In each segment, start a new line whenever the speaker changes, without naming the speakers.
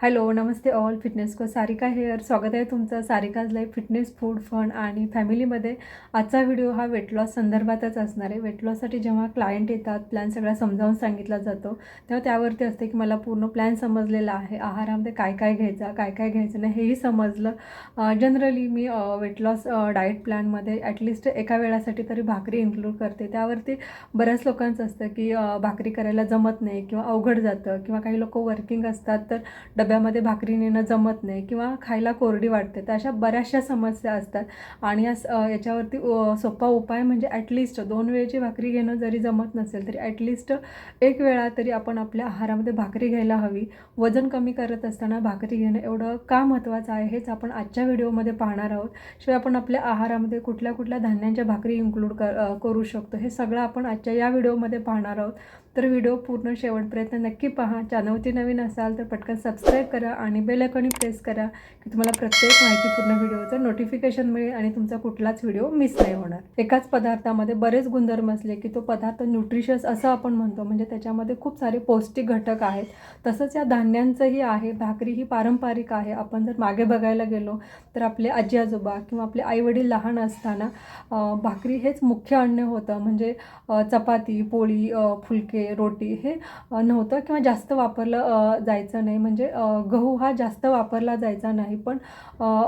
Hello नमस्ते all fitness को Sarika hair स्वागत आहे तुमचं Sarika's life fitness food fun आणि फॅमिलीमध्ये आजचा व्हिडिओ हा वेट लॉस संदर्भातच असणार आहे. वेट लॉससाठी जेव्हा क्लायंट येतात प्लॅन सगळा समजावून सांगितला जातो तेव्हा त्यावरती असते की मला पूर्ण प्लॅन समजलेला आहे. आहारामध्ये काय काय घ्यायचा काय काय घ्यायचं नाही हेही समजलं. जनरली मी वेट लॉस डाएट प्लॅनमध्ये ॲटलिस्ट एका वेळासाठी तरी भाकरी इन्क्लूड करते. त्यावरती बऱ्याच लोकांचं असतं की भाकरी करायला जमत नाही किंवा अवघड जातं किंवा काही लोक वर्किंग असतात तर डब डब्यामध्ये भाकरी नेणं जमत नाही किंवा खायला कोरडी वाटते तर अशा बऱ्याचशा समस्या असतात. आणि या स- याच्यावरती सोपा उपाय म्हणजे ॲटलिस्ट दोन वेळेची भाकरी घेणं जरी जमत नसेल तरी ॲटलिस्ट एक वेळा तरी आपण आपल्या आहारामध्ये भाकरी घ्यायला हवी. वजन कमी करत असताना भाकरी घेणं एवढं का महत्त्वाचं आहे हेच आपण आजच्या व्हिडिओमध्ये पाहणार आहोत. शिवाय आपण आपल्या आहारामध्ये कुठल्या कुठल्या धान्यांच्या भाकरी इन्क्लूड कर करू शकतो हे सगळं आपण आजच्या या व्हिडिओमध्ये पाहणार आहोत. तर व्हिडिओ पूर्ण शेवटपर्यंत नक्की पहा. चॅनलवरती नवीन असाल तर पटकन सबस्क्राईब करा आणि बेल प्रेस करा की तुम्हाला प्रत्येक माहितीपूर्ण व्हिडिओचं नोटिफिकेशन मिळेल आणि तुमचा कुठलाच व्हिडिओ मिस नाही होणार. एकाच पदार्थामध्ये बरेच गुणधर्म असले की तो पदार्थ न्यूट्रिशियस असं आपण म्हणतो. म्हणजे त्याच्यामध्ये खूप सारे पौष्टिक घटक आहेत. तसंच या धान्यांचंही आहे. भाकरी ही पारंपरिक आहे. आपण जर मागे बघायला गेलो तर आपले आजी आजोबा किंवा आपले आईवडील लहान असताना भाकरी हेच मुख्य अन्न होतं. म्हणजे चपाती पोळी फुलके हे रोटी हे नव्हतं किंवा जास्त वापरलं जायचं नाही. म्हणजे गहू हा जास्त वापरला जायचा नाही. पण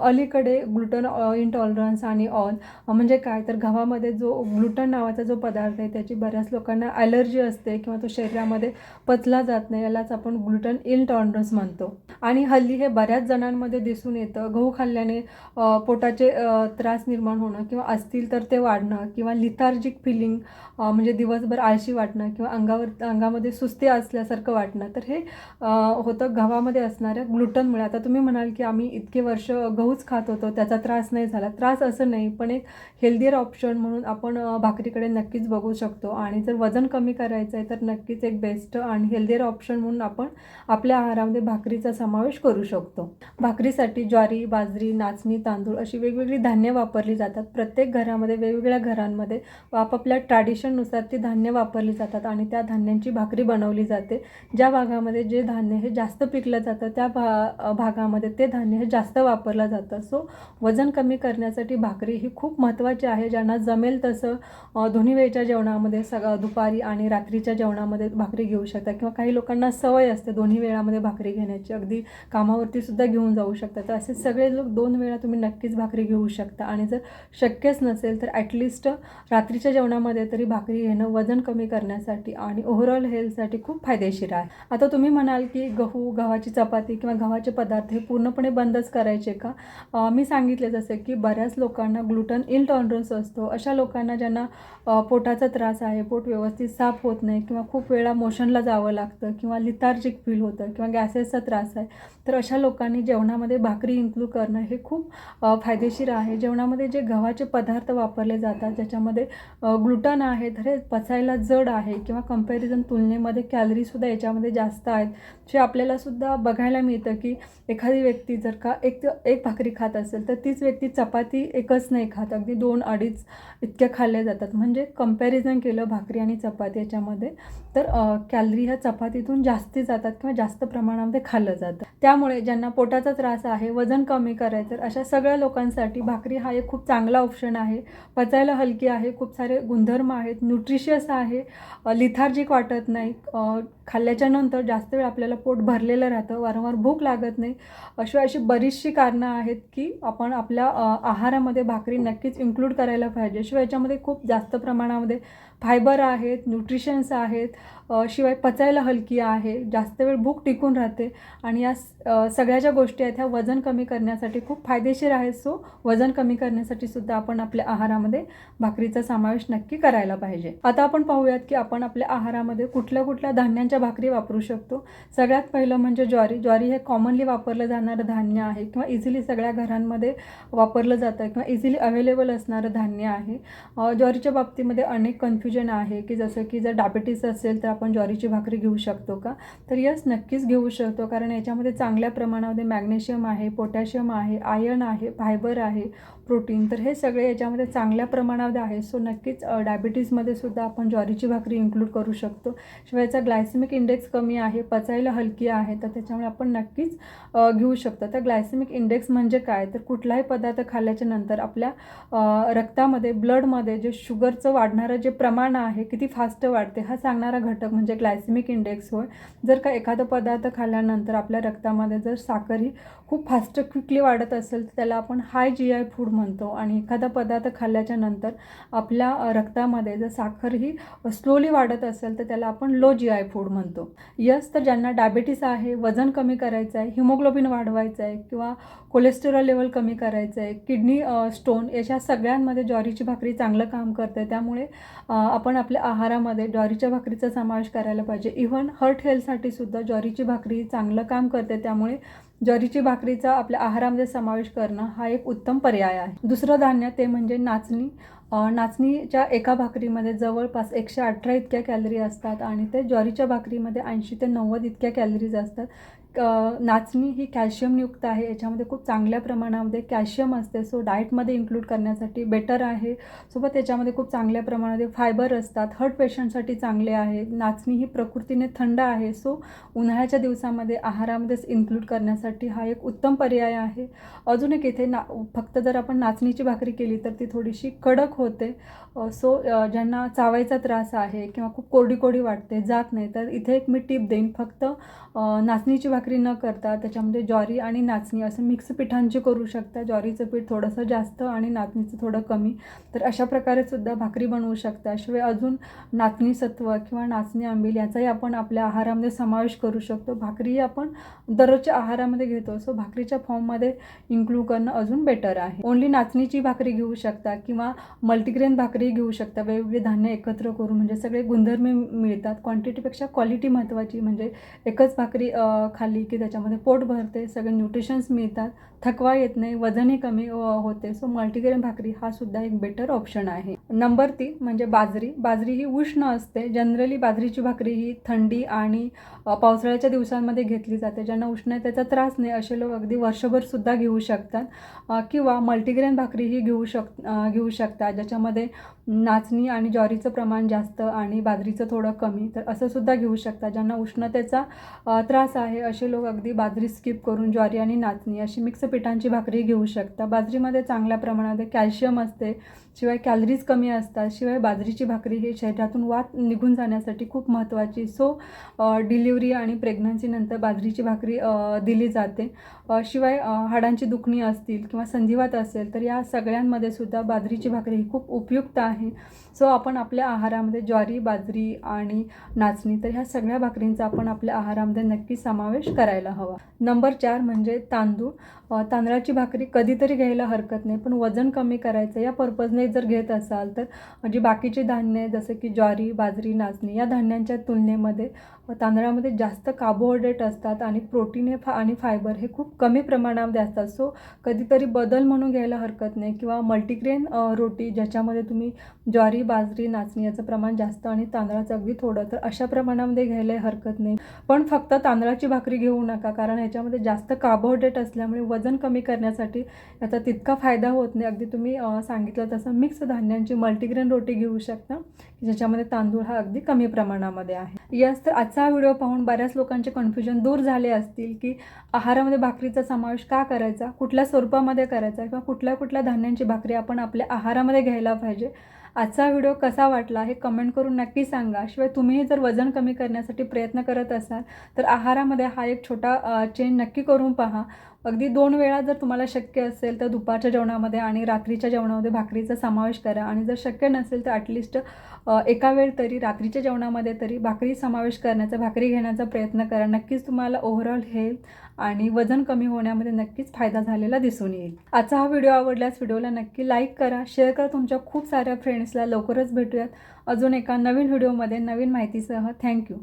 अलीकडे ग्लुटन इंटॉलरन्स आणि ऑल म्हणजे काय? तर गव्हामध्ये जो ग्लुटन नावाचा जो पदार्थ आहे त्याची बऱ्याच लोकांना ॲलर्जी असते किंवा तो शरीरामध्ये पचला जात नाही यालाच आपण ग्लुटन इनटॉलरन्स म्हणतो. आणि हल्ली हे बऱ्याच जणांमध्ये दिसून येतं. गहू खाल्ल्याने पोटाचे त्रास निर्माण होणं किंवा असतील तर ते वाढणं किंवा लिथार्जिक फिलिंग म्हणजे दिवसभर आळशी वाटणं किंवा अंगावर अंगामध्ये सुस्ती असल्यासारखं वाटणं. तर हे होतं गव्हामध्ये असणाऱ्या ग्लुटनमुळे. आता तुम्ही म्हणाल की आम्ही इतके वर्ष गहूच खात होतो त्याचा त्रास नाही झाला. त्रास असं नाही पण एक हेल्दियर ऑप्शन म्हणून आपण भाकरीकडे नक्कीच बघू शकतो. आणि जर वजन कमी करायचं आहे तर नक्कीच एक बेस्ट आणि हेल्दियर ऑप्शन म्हणून आपण आपल्या आहारामध्ये भाकरीचा समावेश करू शकतो. भाकरीसाठी ज्वारी बाजरी नाचणी तांदूळ अशी वेगवेगळी धान्य वापरली जातात. प्रत्येक घरामध्ये वेगवेगळ्या घरांमध्ये आपापल्या ट्रॅडिशननुसार ती धान्य वापरली जातात आणि त्या धान्यांची भाकरी बनवली जाते. ज्या भागामध्ये जे धान्य हे जास्त पिकलं जातं त्या भा भागामध्ये ते धान्य हे जास्त वापरलं जातं. सो वजन कमी करण्यासाठी भाकरी ही खूप महत्त्वाची आहे ज्यांना जमेल तसं दोन्ही वेळच्या जेवणामध्ये सग दुपारी आणि रात्रीच्या जेवणामध्ये भाकरी घेऊ शकतात किंवा काही लोकांना सवय असते दोन्ही वेळामध्ये भाकरी घेण्याची. अगदी कामावरती सुद्धा घेऊन जाऊ शकतात तर असे सगळे लोक दोन वेळा तुम्ही नक्कीच भाकरी घेऊ शकता. आणि जर शक्यच नसेल तर ॲटलिस्ट रात्रीच्या जेवणामध्ये तरी भाकरी घेणं वजन कमी करण्यासाठी आणि ओव्हरऑल हेल्थसाठी खूप फायदेशीर आहे. आता तुम्ही म्हणाल की गहू गव्हाची चपाती किंवा गव्हाचे पदार्थ हे पूर्णपणे बंदच करायचे का? मी सांगितले जसे की बऱ्याच लोकांना ग्लुटन इनटॉलरन्स असतो. अशा लोकांना ज्यांना पोटाचा त्रास आहे पोट व्यवस्थित साफ होत नाही किंवा खूप वेळा मोशनला जावं लागतं किंवा लिथार्जिक फील होतं किंवा गॅसेसचा त्रास आहे तर अशा लोकांनी जेवणामध्ये भाकरी इन्क्लूड करणं हे खूप फायदेशीर आहे. जेवणामध्ये जे गव्हाचे पदार्थ वापरले जातात ज्याच्यामध्ये ग्लुटन आहे तर हे पचायला जड आहे किंवा कंपॅरिझन तुलनेमध्ये कॅलरीसुद्धा याच्यामध्ये जास्त आहेत. जे आपल्याला सुद्धा बघायला मिळतं की एखादी व्यक्ती जर का एक एक भाकरी खात असेल तर तीच व्यक्ती चपाती एकच नाही खात. अगदी दोन अडीच इतक्या खाल्ल्या जातात. म्हणजे कंपॅरिझन केलं भाकरी आणि चपाती याच्यामध्ये तर कॅलरी ह्या चपातीतून जास्ती जातात किंवा जास्त प्रमाणामध्ये खाल्लं जातं. त्यामुळे ज्यांना पोटाचा त्रास आहे वजन कमी करायचं तर अशा सगळ्या लोकांसाठी भाकरी हा एक खूप चांगला ऑप्शन आहे. पचायला हलकी आहे खूप सारे गुणधर्म आहेत न्यूट्रिशियस आहे साहजिक वाटत नाही. खाल्ल्याच्या नंतर जास्त वेळ आपल्याला पोट भरलेलं राहतं वारंवार भूक लागत नाही. अशी अशी बरीचशी कारणं आहेत की आपण आपल्या आहारामध्ये भाकरी नक्कीच इन्क्लूड करायला पाहिजे. शिवाय याच्यामध्ये खूप जास्त प्रमाणामध्ये फायबर आहेत न्यूट्रिशन्स आहेत शिवाय पचायला हलकी आहे जास्त वेळ भूक टिकून राहते आणि या सगळ्या ज्या गोष्टी आहेत ह्या वजन कमी करण्यासाठी खूप फायदेशीर आहेत. सो वजन कमी करण्यासाठी सुद्धा आपण आपल्या आहारामध्ये भाकरीचा समावेश नक्की करायला पाहिजे. आता आपण पाहूयात की आपण आपल्या आहारामध्ये कुठल्या कुठल्या धान्यांच्या भाकरी वापरू शकतो. सगळ्यात पहिलं म्हणजे ज्वारी. ज्वारी हे कॉमनली वापरलं जाणारं धान्य आहे किंवा इझिली सगळ्या घरांमध्ये वापरलं जातं किंवा इझिली अवेलेबल असणारं धान्य आहे. ज्वारीच्या बाबतीमध्ये अनेक कन्फ्युजन आहे की जसं की जर डायबिटीस असेल तर आपण ज्वारीची भाकरी घेऊ शकतो का? तर यस नक्कीच घेऊ शकतो. कारण याच्यामध्ये चांगल्या प्रमाणामध्ये मॅग्नेशियम आहे पोटॅशियम आहे आयर्न आहे फायबर आहे प्रोटीन तर हे सगळे याच्यामध्ये चांगल्या प्रमाणामध्ये आहे. सो नक्कीच डायबिटीजमध्ये सुद्धा आपण ज्वारीची भाकरी इन्क्लूड करू शकतो. शिवायचा याचा ग्लायसेमिक इंडेक्स कमी आहे पचायला हलकी आहे तर त्याच्यामुळे आपण नक्कीच घेऊ शकतो. तर ग्लायसेमिक इंडेक्स म्हणजे काय? तर कुठलाही पदार्थ खाल्ल्याच्या नंतर आपल्या रक्तामध्ये ब्लडमध्ये जे शुगरचं वाढणारं जे प्रमाण आहे किती फास्ट वाढते हा सांगणारा घटक म्हणजे ग्लायसेमिक इंडेक्स होय. जर का एखादा पदार्थ खाल्ल्यानंतर आपल्या रक्तामध्ये जर साखर ही खूप फास्ट क्विकली वाढत असेल तर त्याला आपण हाय जी आय फूड म्हणतो. आणि एखादा पदार्थ खाल्ल्याच्या नंतर आपल्या रक्तामध्ये जर साखर ही स्लोली वाढत असेल तर त्याला आपण लो जी आय फूड म्हणतो. यस तर ज्यांना डायबेटीस आहे वजन कमी करायचं आहे हिमोग्लोबिन वाढवायचं आहे किंवा कोलेस्टेरॉल लेवल कमी करायचं आहे किडनी स्टोन याच्या सगळ्यांमध्ये ज्वारीची भाकरी चांगलं काम करते. त्यामुळे आपण आपल्या आहारामध्ये ज्वारीच्या भाकरीचा समावेश करायला पाहिजे. इव्हन हर्ट हेल्थसाठी सुद्धा ज्वारीची भाकरी चांगलं काम करते. त्यामुळे ज्वारीची भाकरीचा आपल्या आहारामध्ये समावेश करणं हा एक उत्तम पर्याय आहे. दुसरं धान्य ते म्हणजे नाचणी. नाचणीच्या एका भाकरीमध्ये जवळपास एकशे अठरा इतक्या कॅलरी असतात आणि ते ज्वारीच्या भाकरीमध्ये ऐंशी ते नव्वद इतक्या कॅलरीज असतात. नाचणी ही कॅल्शियमयुक्त आहे. याच्यामध्ये खूप चांगल्या प्रमाणामध्ये कॅल्शियम असते. सो डाएटमध्ये इन्क्लूड करण्यासाठी बेटर आहे. सोबत याच्यामध्ये खूप चांगल्या प्रमाणामध्ये फायबर असतात. हर्ट पेशंटसाठी चांगले आहे. नाचणी ही प्रकृतीने थंड आहे. सो उन्हाळ्याच्या दिवसामध्ये आहारामध्येच इन्क्लूड करण्यासाठी हा एक उत्तम पर्याय आहे. अजून एक इथे ना फक्त जर आपण नाचणीची भाकरी केली तर ती थोडीशी कडक होते. सो ज्यांना चावायचा त्रास आहे किंवा खूप कोरडी कोरडी वाटते जात नाही तर इथे एक मी टीप देईन. फक्त नाचणीची भाकरी भाकरी न करता त्याच्यामध्ये ज्वारी आणि नाचणी असं मिक्स पिठांची करू शकता. ज्वारीचं पीठ थोडंसं जास्त आणि नाचणीचं थोडं कमी. तर अशा प्रकारे सुद्धा भाकरी बनवू शकता. शिवाय अजून नाचणी सत्व किंवा नाचणी आंबील याचाही आपण आपल्या आहारामध्ये समावेश करू शकतो. भाकरीही आपण दररोजच्या आहारामध्ये घेतो. सो भाकरीच्या फॉर्ममध्ये इन्क्लूड करणं अजून बेटर आहे. ओन्ली नाचणीची भाकरी घेऊ शकता किंवा मल्टीग्रेन भाकरी घेऊ शकता. वेगवेगळे धान्य एकत्र करून म्हणजे सगळे गुणधर्म मिळतात. क्वांटिटीपेक्षा क्वालिटी महत्त्वाची म्हणजे एकच भाकरी अ, खाल्ली की त्याच्यामध्ये पोट भरते सगळे न्यूट्रिशन्स मिळतात. थकवा येत नाही वजनही कमी हो- होते. सो मल्टीग्रेन भाकरी हा सुद्धा एक बेटर ऑप्शन आहे. नंबर तीन म्हणजे बाजरी. बाजरी ही उष्ण असते. जनरली बाजरीची भाकरी ही थंडी आणि पावसाळ्याच्या दिवसांमध्ये घेतली जाते ज्यांना उष्णतेचा त्रास नाही असे लोक अगदी वर्षभर सुद्धा घेऊ शकतात. किंवा मल्टीग्रेन भाकरी ही घेऊ शक घेऊ शकतात ज्याच्यामध्ये नाचणी आणि ज्वारीचं प्रमाण जास्त आणि बाजरीचं थोडं कमी. तर असं सुद्धा घेऊ शकतात ज्यांना उष्णतेचा त्रास आहे असे लोक अगदी बाजरी स्किप करून ज्वारी आणि नाचणी अशी मिक्स पिठांची भाकरी घेऊ शकता. बाजरीमध्ये चांगल्या प्रमाणामध्ये कॅल्शियम असते. शिवाय कॅलरीज कमी असतात शिवाय बाजरीची भाकरी ही शरीरातून वात निघून जाण्यासाठी खूप महत्त्वाची सो डिलिव्हरी आणि प्रेग्नन्सीनंतर बाजरीची भाकरी दिली जाते. शिवाय हाडांची दुखणी असतील किंवा संधिवात असेल तर या सगळ्यांमध्ये सुद्धा बाजरीची भाकरी ही खूप उपयुक्त आहे. सो आपण आपल्या आहारामध्ये ज्वारी बाजरी आणि नाचणी तर ह्या सगळ्या भाकरींचा आपण आपल्या आहारामध्ये नक्की समावेश करायला हवा. नंबर चार म्हणजे तांदूळ. तांदळाची भाकरी कधीतरी घ्यायला हरकत नाही पण वजन कमी करायचं या पर्पजने जर घेत असाल तर म्हणजे जी बाकीची धान्य जसं की ज्वारी बाजरी नाचणी या धान्यांच्या तुलनेमध्ये तांदळामध्ये जास्त कार्बोहायड्रेट असतात आणि प्रोटीन हे फा आणि फायबर हे खूप कमी प्रमाणामध्ये असतात. सो कधीतरी बदल म्हणून घ्यायला हरकत नाही किंवा मल्टीग्रेन रोटी ज्याच्यामध्ये तुम्ही ज्वारी बाजरी नाचणी याचं प्रमाण जास्त आणि तांदळाचं अगदी थोडं तर अशा प्रमाणामध्ये घ्यायला हरकत नाही. पण फक्त तांदळाची भाकरी घेऊ नका कारण ह्याच्यामध्ये जास्त कार्बोहायड्रेट असल्यामुळे वजन कमी करण्यासाठी याचा तितका फायदा होत नाही. अगदी तुम्ही सांगितलं तसं मिक्स धान्यांची मल्टीग्रेन रोटी घेऊ शकता ज्याच्यामध्ये तांदूळ हा अगदी कमी प्रमाणामध्ये आहे. यस तर आजचा व्हिडिओ पाहून बऱ्याच लोकांचे कन्फ्युजन दूर झाले असतील की आहारामध्ये भाकरीचा समावेश का करायचा? कुठल्या स्वरूपामध्ये करायचा? किंवा कुठल्या कुठल्या धान्यांची भाकरी आपण आपल्या आहारामध्ये घ्यायला पाहिजे? आजचा व्हिडिओ कसा वाटला हे कमेंट करून नक्की सांगा. शिवाय तुम्हीही जर वजन कमी करण्यासाठी प्रयत्न करत असाल तर आहारामध्ये हा एक छोटा चेंज नक्की करून पहा. अगदी दोन वेळा जर तुम्हाला शक्य असेल तर दुपारच्या जेवणामध्ये आणि रात्रीच्या जेवणामध्ये भाकरीचा समावेश करा. आणि जर शक्य नसेल तर ॲटलिस्ट एका वेळ तरी रात्रीच्या जेवणामध्ये तरी भाकरी समावेश करण्याचा भाकरी घेण्याचा प्रयत्न करा. नक्कीच तुम्हाला ओव्हरऑल हेल्थ आणि वजन कमी होण्यामध्ये नक्कीच फायदा झालेला दिसून येईल. आजचा हा व्हिडिओ आवडल्यास व्हिडिओला नक्की लाईक करा. शेअर करा तुमच्या खूप साऱ्या फ्रेंड्सला लवकरच भेटूयात अजून एका नवीन व्हिडिओमध्ये नवीन माहितीसह. थँक्यू